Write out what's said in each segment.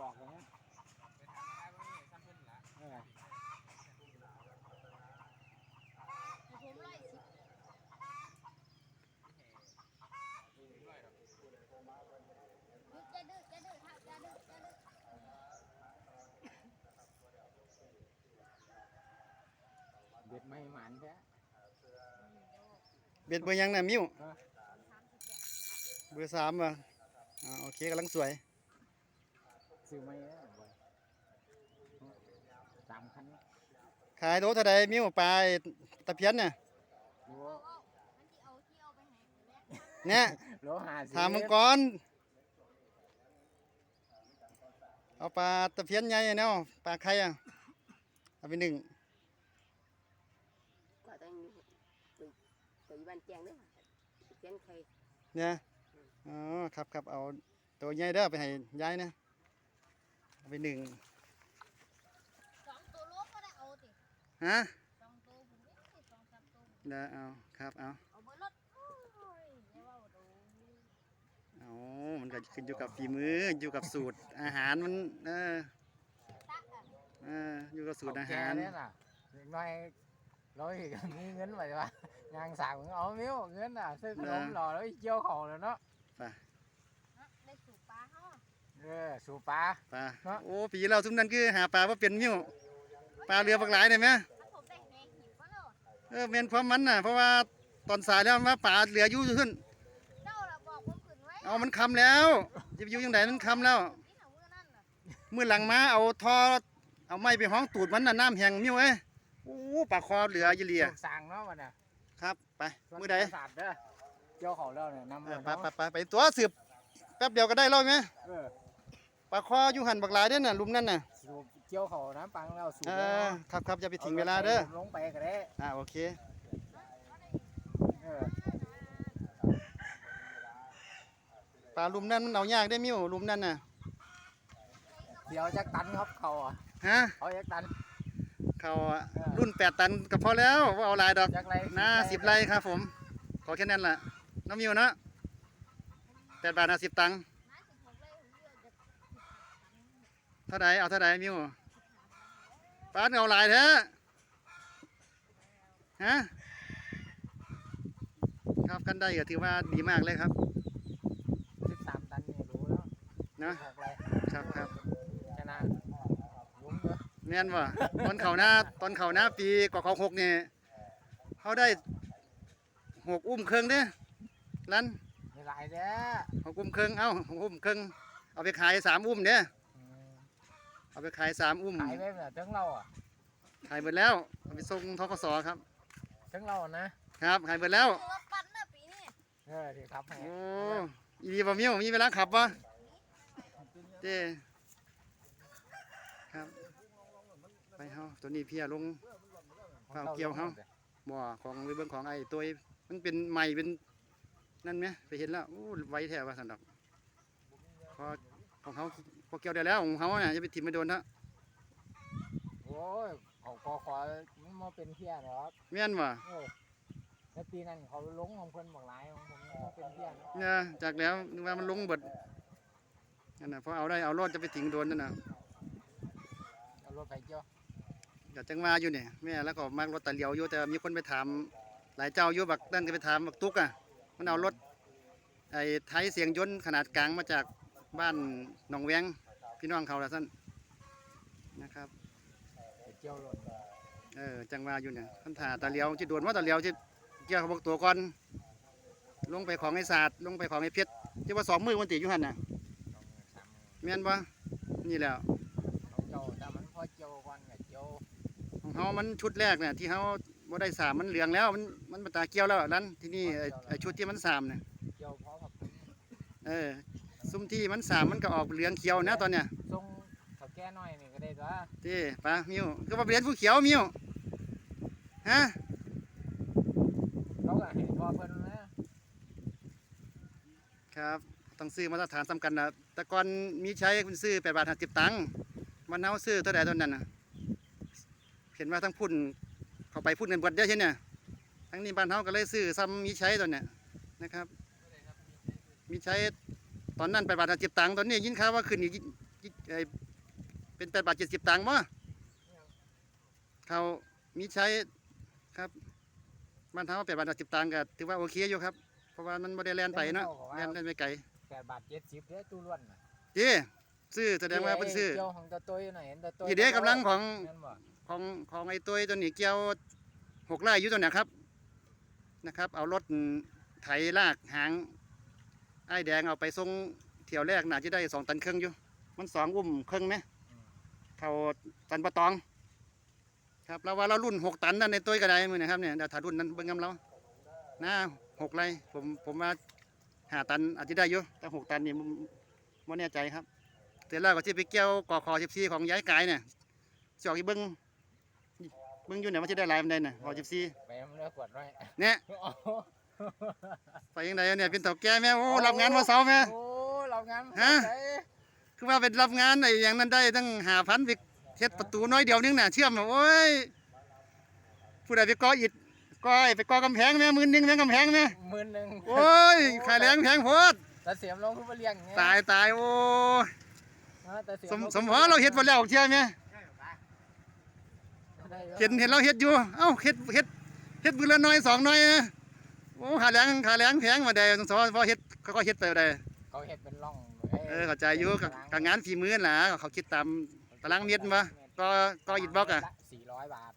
บอกเลยนะไปทำอะไรบ้างนี่ซ้ำเพิ่นละเออให้ผมร้อยสิบร้อยดอกหยุดจะดื้อจะดื้อครับจะดื้อจะดื้อเด็ดไม่หมันแท้เบ็ดเบอร์ยังน่ะมิ้วสามสิบแปดเบอร์สามว่ะอ่าโอเคกำลังสวย ซื้อไม่ได้บ่อยสามคันนะขายโลเท่าใดมิ้วปลาไอ้ตะเพียนน่ะโลโอ้โอ้มันที่เอาที่เอาไปให้แม่เนี่ยโลห้าสิบถามมังกรเอาปลาตะเพียนใหญ่เนาะปลาไข่อะเอาไปหนึ่งก็ต้องไปไปบ้านแจงเด้อเขียนใครเนี่ยอ๋อครับครับเอาตัวใหญ่เด้อไปให้ยายนะเอา ไปหนึ่งสองตัวโลกก็ได้เอาติฮะสองตัวผมไม่ได้สองสามตัวเด้อเอาครับเอาเอาเบอร์รถโอ้ยเดี๋ยวเอาดูเอามันก็ขึ้นอยู่กับฝีมืออยู่กับสูตรอาหารมันเออตักอะเอออยู่กับสูตรอาแกหารเนี่ยน่ะเด็กน้อยร้อยก็มีเงินไว้ว่ายางสาวมึงเอามิ้วเงินอะซื้อขนมหล่อแล้วเจียวของแล้วเนาะฮะได้สูบปลาเฮา เออสู่ปลา ปลาเนาะ โอ้ปีเราทุกนั้นคือหาปลาว่าเป็นมิ้วปลาเรือบักหลายได้ไหมถ้าผมได้แหหีบก็แล้วเออเมนความมันน่ะเพราะว่าตอนสายแล้วว่าปลาเหลืออยู่ขึ้นเจ้าล่ะบอกผมขึ้นไว้เอามันคำแล้วจะไปอยู่ยังไงมันคำแล้วที่หามือนั่นน่ะมือหลังมาเอาทอเอาไม้ไปห้องตูดมันน่ะน้ำแห้งมิ้วเอ้ยโอ้ปลาคอเหลืออยู่เลียสุกสั่งเนาะมันน่ะครับไปส่วนมือใดปราสาทเด้อเจียวของแล้วเนี่ยนำเอมาอไปไปไปไปตัวสืบแป๊บเดียวก็ได้แล้วไหมเออ ปลาคออยู่หันบักหลายเด้อน่ะหลุมนั่นน่ะสูบเจียวของน้ำปังแล้วสูบเอแล้อวครับครับอย่าไปทิ้งเวลาเด้อลงไปก็ได้อ่าโอเคเออปลาหลุมนั่นมันเอายากได้มิ้วหลุมนั่นน่ะเดี๋ยวจักตันครับเขาอะฮะเอาจักตัน เขาอะรุ่นแปดตันก็พอแล้วว่าเอาหลายดอกจักไรหน้าสิบไร่ครับผมขอแค่นั้นแหละน้ำมิวเนาะแปดบาทนะสิบตังค์ น้าสิบหกเลยผมเลือกจะ เท่าไหร่เอาเท่าไหร่มิวป้านเอาหลายแท้ฮะครับกันได้ก็ถือว่าดีมากเลยครับสิบสามตันนี่รู้แล้วเนาะหกไรครับครับชนะลุ้มเด้อแม่นว่ตอนเขาหน้าตอนเขาหน้าปีกว่าเขาหกเนี่ยเขาได้หกอุ้มเครื่องเด้ลันมีหลายเด้อหกอุ้มเครื่องเอ้าหกอุ้มเครื่องเอาไปขายสามอุ้มเด้อืม เอาไปขายสามอุ้ม ขายไปแบบทั้งเราอะขายหมดแล้ว เอาไปส่งทกสครับ ทั้งเราอะนะครับ ขายหมดแล้วถือว่าปั้นนะปีนี้เออที่ครับให้โอ้อีดีบ่มีบ่มีเวลาขับปะเจ้ครับ ไปเฮาตัวนี้เพียลงเฝ้าเกี่ยวเฮาบ่อของไปเบิ่งของไอ้ตัวมันเป็นใหม่เป็นนั่นไหมไปเห็นแล้วโอ้ไวแท้ว่าสันดอกพอของเขา พอเกี่ยวได้แล้วของเขาเนี่ยจะไปถิ่มไปโดนเถอะโอ้ยเขาขอขอมันมาเป็นเพี้ยเนาะแม่นว่ะเออแล้วปีนั้นเขาลงของเพิ่นบอกหลายของผมมาเป็นเพี้ยเนาะเนี่ยจากแล้วนึกว่ามันลงเบิดนั่นน่ะพอเอาได้เอารอดจะไปถิ่งโดนนั่นน่ะเอารถไปเจียวก็จังมาอยู่เนี่ยแม่แล้วก็มารถตะเลียวอยู่แต่มีคนไปถามหลายเจ้าอยู่บักนั่นก็ไปถามบักตุกอะมันเอารถไอ้ไทยเสียงยนต์ขนาดกลางมาจาก บ้านหนองแวงพี่น้องเขาละสั้นนะครับไปเจียวรถเออจังว่าอยู่เนี่ยคันถ่าตะเลียวที่โดนว่าตะเลียวที่เกี่ยวกับพวกตัวก่อน ลงไปของไอ้ศาสตร์ลงไปของไอ้เพชรที่ว่าสองมือมันติอยู่หันน่ะสองสามแม่นบ่นี่แหล้วของเจ้าแต่มันพอเจียวก่อนกับเจียวของเฮามันชุดแรกเนี่ยที่เฮาบ่ได้สามมันเหลืองแล้ว มันมันมาตาเกี่ยวแล้วนั้นที่นี่ไอ้ไอ้ชุดที่มันสามเนี่ยเจียวพอกับเออ ซุ้มที่มันสามมันก็ออกเหลืองเขียวนะตอนเนี้ยทรงเขาแก้หน่อยนี่ก็ได้ตัวที่ปลามิวก็มาเรียนผู้เขียวมิวฮะเขาก็เห็นว่าเพิ่นนะครับต้องซื้อมาตรฐานสำคัญนะแต่ก่อนมีใช้คุณซื้อแปดบาทห้าสิบตังค์มันเอาซื้อเท่าใดตอนนั้นน่ะเห็นว่าทั้งพุ่นเขาไปพุ่นเงินบดเยอะใช่เนี่ยทั้งนี้บ้านเฮาก็เลยซื้อซ้ำมีใช้ตอนเนี้ยนะครับ มีใช้ ตอนนั้นแปดบาทห้าสิบตังค์ตอนนี้ยินข่าวว่าขึ้นอีกไอ้เป็นแปดบาทเจ็ดสิบตังค์บ่เขามีใช้ครับบ้านเท้าแปดบาทเจ็ดสิบตังค์ก็ถือว่าโอเคอยู่ครับ เพราะว่ามันบ่ได้แล่นไปเนาะแล่นแล่นไปไกลแปดบาทเจ็ดสิบเด้อตู้ล้วนน่ะเจ้ซื้อแสดงว่าเพิ่นซื้อเกี่ยวของตะตุ้ยหน่อยเห็นตะตุ้ยอีเด้กำลังของแม่นบ่ของของไอ้ตัวตัวนี้เกี่ยวหกไร่อยู่ตัวเนี้ยครับนะครับ เอารถไถลากหาง ไอ้ายแดงเอาไปส่งเที่ยวแรกน่าจะได้สองตันครึ่งอยู่ มันสองอุ้มครึ่งไหมเขาตันปะตอง ครับเราว่าเรารุ่นหกตันนั่นในตัวก็ได้มือนะครับเนี่ยเดี๋ยวถ้ารุ่นนั้นเบิ่งกำเราหน้าหกไร่ผมผมว่าหาตันอาจจะได้อยู่แต่หกตันนี่ไม่แน่ใจครับเสร็จแล้วก็ที่ไปเกี่ยวกอคอสิบสี่ของย้ายกายเนี่ยสออกอีเบิ้งเบิ้งอยู่เนี่ยว่าจะได้หลายมันได้น่ะกอสิบสี่ไปมันเลือกขวดไว้เนี่ย ไปยังไงเนี่ยเป็นเต่าแก่แม่โอ้รับงานมาเสาแม่โอ้เรางานฮะใจคือว่าเป็นรับงานไอ้อย่างนั้นได้ตั้งหาพันไปเฮ็ดประตูน้อยเดียวนึงน่ะเชื่อมโอ้ยผู้ใดไปก่ออิฐก่อไอ้ไปก่อกำแพงแม่มือนึงแม่กำแพงแม่หมื่นหนึ่งโอ้ยขายแรงแพงโพดแต่เสียมลงคือมาเลี้ยงไงตายตายโอ้ยฮะแต่เสียสมลงสมพอเราเฮ็ดบ่แล้วเชื่อไหมได้อยู่เห็นเห็นเราเฮ็ดอยู่เอ้าเฮ็ดเฮ็ดเฮ็ดมือละน้อยสองน้อยนะ โอ้ขาแรงขาแรงแพงมาได้สมพอเฮ็ดเขาก็เฮ็ดไปได้เขาเห็ดเป็นร่องเออเข้าใจอยู่กับกับงานฝีมือนั่นล่ะเขาคิดตามตารางเมตรมาก็ก็อิฐบล็อกอะสี่ร้อยบาท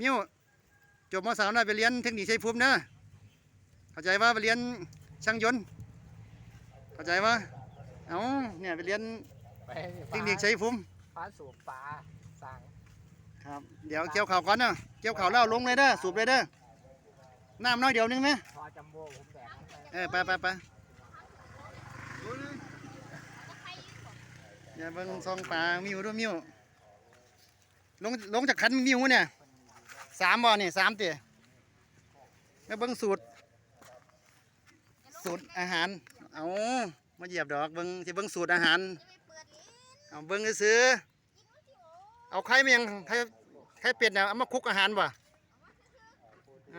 มิ้วจบมสามน่ะไปเรียนเทคนิคชัยภูมินะเข้าใจว่าไปเรียนช่างยนต์ เข้าใจว่าเอ้าเนี่ยไปเรียนไปเทคนิคชัยภูมิฟ้าสูบปลาสั่งครับเดี๋ยวเกี่ยวข่าวก่อนเนาะเกี่ยวข่าวแล้วลงเลยเด้อสูบเลยเด้อ น้ำน้อยเดียวนึงไหมพอจัมโบ้ผมแบกลงไปเออไปไปไปอย่าเบิ่งซองปลามิวด้วยมิวลงลงจากคันมิวเนี่ยสามบ่อนี่สามเตี๋ยแล้วเบิ่งสูตร สูตรอาหาร เอามาเหยียบดอกเบิ่งที่เบิ่งสูตรอาหาร เอาเบิ่งซื้อๆเอาไข่เมียงไข่ไข่เป็ดน่ะเอามาคลุกอาหารบ่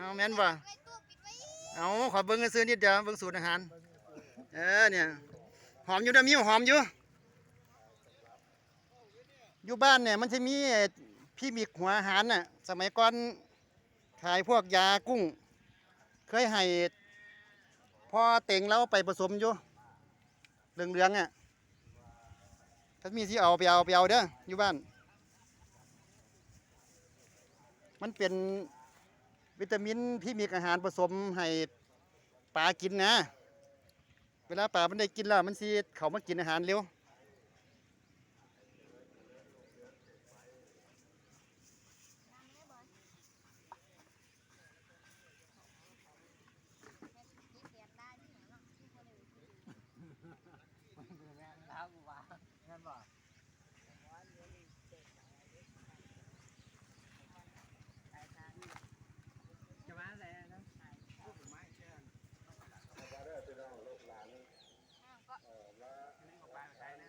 เอาแม่นบ่เอาขอเบิ่งซื้อนิดเดียวเบิ่งสูตรอาหารเออเนี่ยหอมอยู่เด้มิวหอมอยู่อยู่บ้านเนี่ยมันจะมีพี่มิกหัวอาหารน่ะสมัยก่อนขายพวกยากุ้ง เคยให้พ่อเต็งแล้วไปผสมอยู่เหลืองๆอะถ้ามีที่เอาไปเอาไปเอาเด้ออยู่บ้าน มันเป็น วิตามินที่มีอาหารผสมให้ปลากินนะ เวลาปลามันได้กินแล้วมันสิเขามากินอาหารเร็ว แม่นแล้วกูว่าแม่นบ่จะมาใส่นะ